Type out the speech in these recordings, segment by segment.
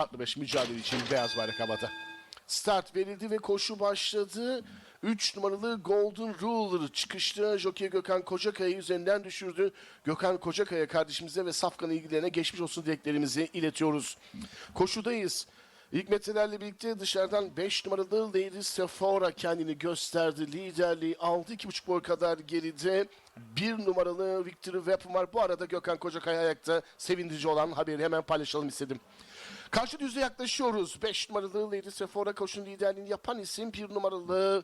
Farklı beş mücadele için beyaz bayrak havada. Start verildi ve koşu başladı. 3 numaralı Golden Ruler çıkışta Jockey Gökhan Kocakaya üzerinden düşürdü. Gökhan Kocakaya kardeşimize ve Safkan ilgilerine geçmiş olsun dileklerimizi iletiyoruz. Koşudayız. İlk metrelerle birlikte dışarıdan 5 numaralı Lady Sephora kendini gösterdi. Liderliği aldı. 2,5 boy kadar geride. 1 numaralı Victory Weapon var. Bu arada Gökhan Kocakaya ayakta. Sevindirici olan haberi hemen paylaşalım istedim. Karşı düzle yaklaşıyoruz. 5 numaralı Lady Sephora koşun liderliğini yapan isim 1 numaralı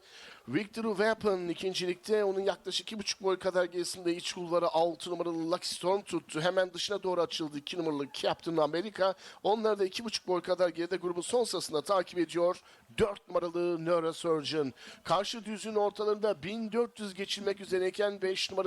Victory Weapon ikincilikte onun yaklaşık 2,5 boy kadar gerisinde iç kulvarı 6 numaralı Lucky Storm tuttu. Hemen dışına doğru açıldı 2 numaralı Captain America. Onlar da 2,5 boy kadar geride grubun son sırasında takip ediyor. 4 numaralı Neurosurgeon. Karşı düzün ortalarında 1400 geçilmek üzereyken 5 numaralı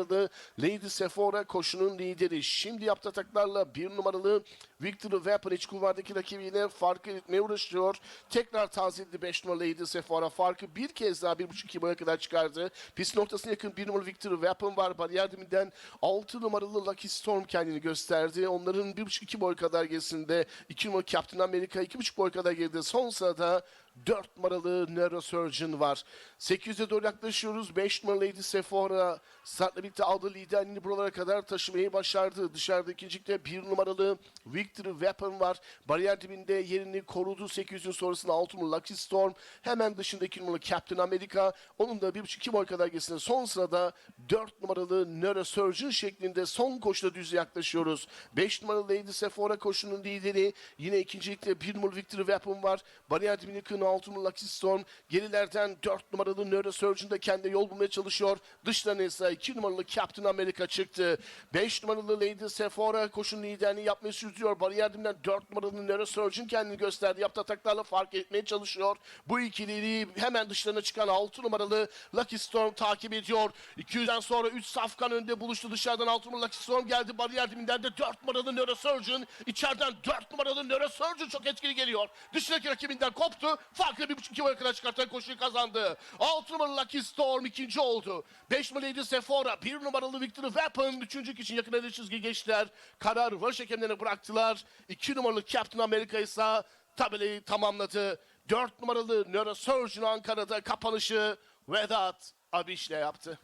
Lady Sephora koşunun lideri. Şimdi yaptığı ataklarla 1 numaralı Victory Weapon iç kulvardaki rakibiyle farkı etmeye uğraşıyor. Tekrar tazeledi 5 numaralı Lady Sephora. Farkı bir kez daha 1.5-2 boya kadar çıkardı. Pist noktasına yakın 1 numaralı Victory Weapon var. Bariyer diminden 6 numaralı Lucky Storm kendini gösterdi. Onların 1.5-2 boy kadar gerisinde 2 numaralı Captain America 2.5 boy kadar geride. Son sırada 4 numaralı Neurosurgeon var. 800'e doğru yaklaşıyoruz. 5 numaralı Lady Sephora startla birlikte aldığı liderliğini buralara kadar taşımayı başardı. Dışarıda ikincilikte 1 numaralı Victory Weapon var. Bariyer dibinde yerini korudu. 800'ün sonrasında 6 numaralı Lucky Storm. Hemen dışında 2 numaralı Captain America. Onun da 1.5-2 boy kadar gerisinde. Son sırada 4 numaralı Neurosurgeon şeklinde son koşuda düze yaklaşıyoruz. 5 numaralı Lady Sephora koşunun lideri. Yine ikincilikte 1 numaralı Victory Weapon var. Bariyer dibine yakın 6 numaralı Lucky Storm. Gerilerden 4 numaralı Neurosurgeon da kendi yol bulmaya çalışıyor. Dışlarına ise 2 numaralı Captain America çıktı. 5 numaralı Lady Sephora koşunun liderliğini yapmayı sürdürüyor. Bariyer dibinden 4 numaralı Neurosurgeon kendini gösterdi. Yaptığı ataklarla fark etmeye çalışıyor. Bu ikiliyi hemen dışlarına çıkan 6 numaralı Lucky Storm takip ediyor. 200'den sonra 3 safkan önde buluştu. Dışarıdan 6 numaralı Lucky Storm geldi. Bariyer dibinden de 4 numaralı Neurosurgeon. İçeriden 4 numaralı Neurosurgeon çok etkili geliyor. Dışındaki rakibinden koptu. Farklı 1.5-2 boya kadar çıkartarak koşuyu kazandı. 6 numaralı Lucky Storm ikinci oldu. 5 numaralı Lady Sephora, 1 numaralı Victory Weapon üçüncü için yakın hedef çizgi geçtiler. Karar varış hakemlerine bıraktılar. 2 numaralı Captain America ise tabelayı tamamladı. 4 numaralı Neurosurgeon Ankara'da kapanışı Vedat Abiş'le yaptı.